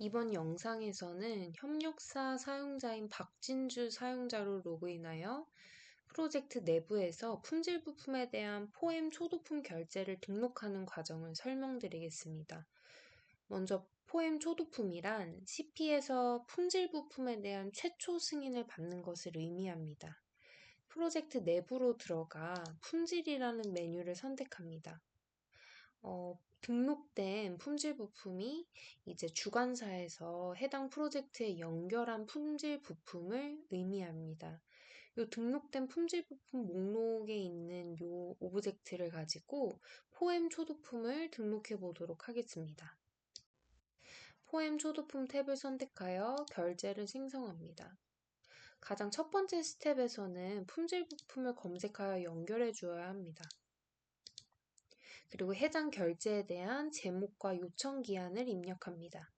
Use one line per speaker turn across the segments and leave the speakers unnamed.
이번 영상에서는 협력사 사용자인 박진주 사용자로 로그인하여 프로젝트 내부에서 품질 부품에 대한 포엠 초도품 결제를 등록하는 과정을 설명드리겠습니다. 먼저 포엠 초도품이란 CP에서 품질 부품에 대한 최초 승인을 받는 것을 의미합니다. 프로젝트 내부로 들어가 품질이라는 메뉴를 선택합니다. 어, 등록된 품질 부품이 이제 주관사에서 해당 프로젝트에 연결한 품질 부품을 의미합니다. 이 등록된 품질 부품 목록에 있는 이 오브젝트를 가지고 포엠 초도품을 등록해 보도록 하겠습니다. 포엠 초도품 탭을 선택하여 결제를 생성합니다. 가장 첫 번째 스텝에서는 품질 부품을 검색하여 연결해 주어야 합니다. 그리고 해당 결제에 대한 제목과 요청 기한을 입력합니다.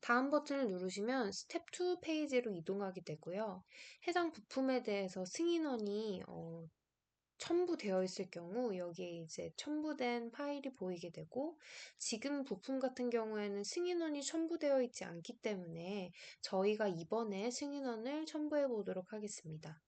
다음 버튼을 누르시면 스텝 2 페이지로 이동하게 되고요. 해당 부품에 대해서 승인원이 어, 첨부되어 있을 경우 여기에 이제 첨부된 파일이 보이게 되고 지금 부품 같은 경우에는 승인원이 첨부되어 있지 않기 때문에 저희가 이번에 승인원을 첨부해 보도록 하겠습니다.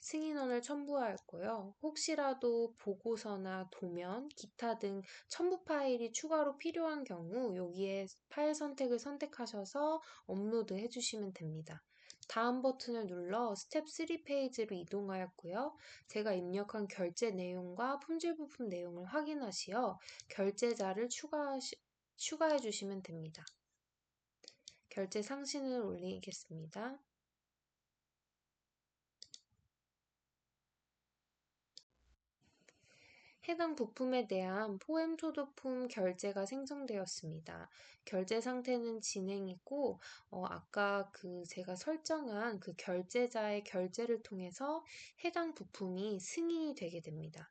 승인원을 첨부하였고요. 혹시라도 보고서나 도면, 기타 등 첨부 파일이 추가로 필요한 경우 여기에 파일 선택을 선택하셔서 업로드 해주시면 됩니다. 다음 버튼을 눌러 스텝 3 페이지로 이동하였고요. 제가 입력한 결제 내용과 품질 부품 내용을 확인하시어 결제자를 추가해 주시면 됩니다. 결제 상신을 올리겠습니다. 해당 부품에 대한 포엠 초도품 결제가 생성되었습니다. 결제 상태는 진행이고 어, 아까 그 제가 설정한 그 결제자의 결제를 통해서 해당 부품이 승인이 되게 됩니다.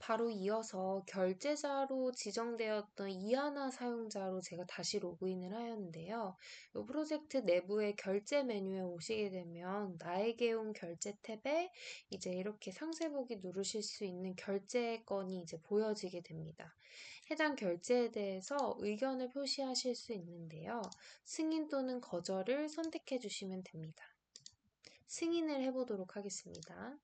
바로 이어서 결제자로 지정되었던 이하나 사용자로 제가 다시 로그인을 하였는데요. 이 프로젝트 내부의 결제 메뉴에 오시게 되면 나에게 온 결제 탭에 이제 이렇게 상세 보기 누르실 수 있는 결제 건이 이제 보여지게 됩니다. 해당 결제에 대해서 의견을 표시하실 수 있는데요. 승인 또는 거절을 선택해 주시면 됩니다. 승인을 해보도록 하겠습니다.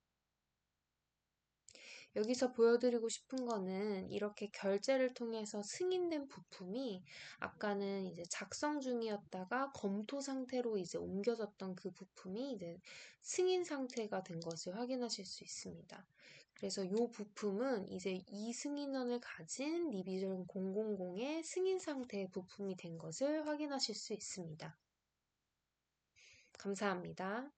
여기서 보여드리고 싶은 거는 이렇게 결제를 통해서 승인된 부품이 아까는 이제 작성 중이었다가 검토 상태로 이제 옮겨졌던 그 부품이 이제 승인 상태가 된 것을 확인하실 수 있습니다. 그래서 이 부품은 이제 이 승인원을 가진 리비전 000의 승인 상태의 부품이 된 것을 확인하실 수 있습니다. 감사합니다.